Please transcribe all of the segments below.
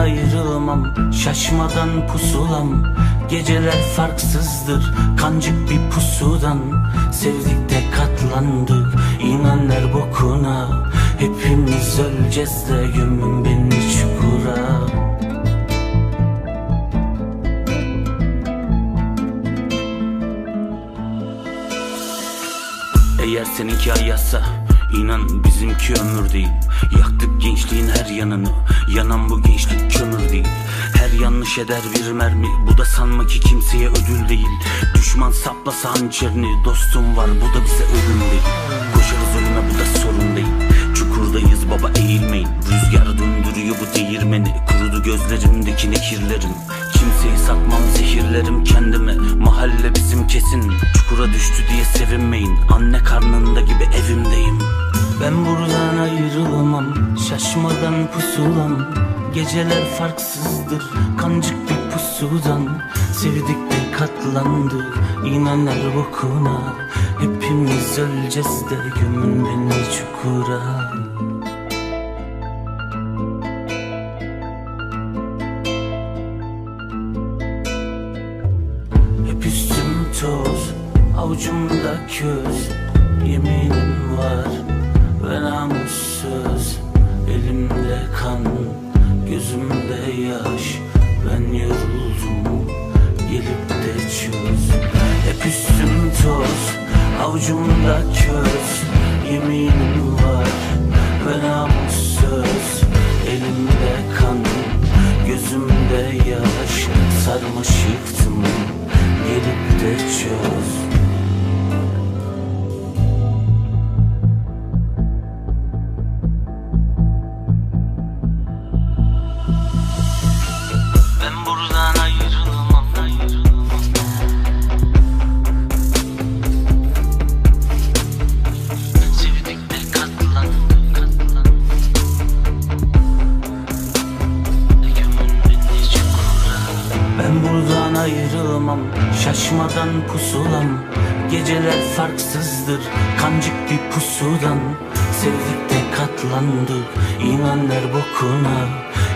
ayrılmam Şaşmadan pusulam. Geceler farksızdır Kancık bir pusudan. Sevdik de katlandık İnanlar bokuna. Hepimiz öleceğiz de Gömün beni çukura. Eğer seninki ayazsa inan bizimki ömür değil. Yaktık gençliğin her yanını. Yanan bu gençlik kömür değil. Her yanlış eder bir mermi. Bu da sanma ki kimseye ödül değil. Düşman saplasa hançerini. Dostum var bu da bize ölüm değil. Koşarız ölüme bu da sorun değil. Çukurdayız baba eğilmeyin. Rüzgar döndürüyor bu değirmeni. Kurudu gözlerimdeki nekirlerim Kimseyi satmam zehirlerim kendime. Mahalle bizim kesin Çukura düştü diye sevinmeyin. Anne karnında gibi evimdeyim. Ben buradan ayrılmam Şaşmadan pusulam. Geceler farksızdır Kancık bir pusudan. Sevdik de katlandık İnanlar bokuna Hepimiz öleceğiz de Gömün beni çukura avucumda köz Yeminim var ve namussuz. Elimde kan, gözümde yaş. Ben yoruldum, gelip de çöz. Hep üstüm toz, avucumda köz Yeminim var ve namussuz. Elimde kan, gözümde yaş. Sarmaşıktım, Ben buradan ayrılmam, şaşmadan pusulam. Geceler farksızdır, kancık bir pusudan. Sevdik de katlandık, inanlar bokuna.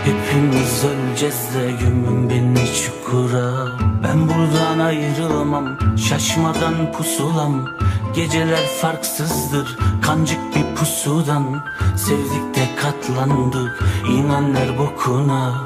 Hepimiz öleceğiz de gömün beni çukura. Ben buradan ayrılmam, şaşmadan pusulam. Geceler farksızdır, kancık bir pusudan. Sevdik de katlandık, inanlar bokuna.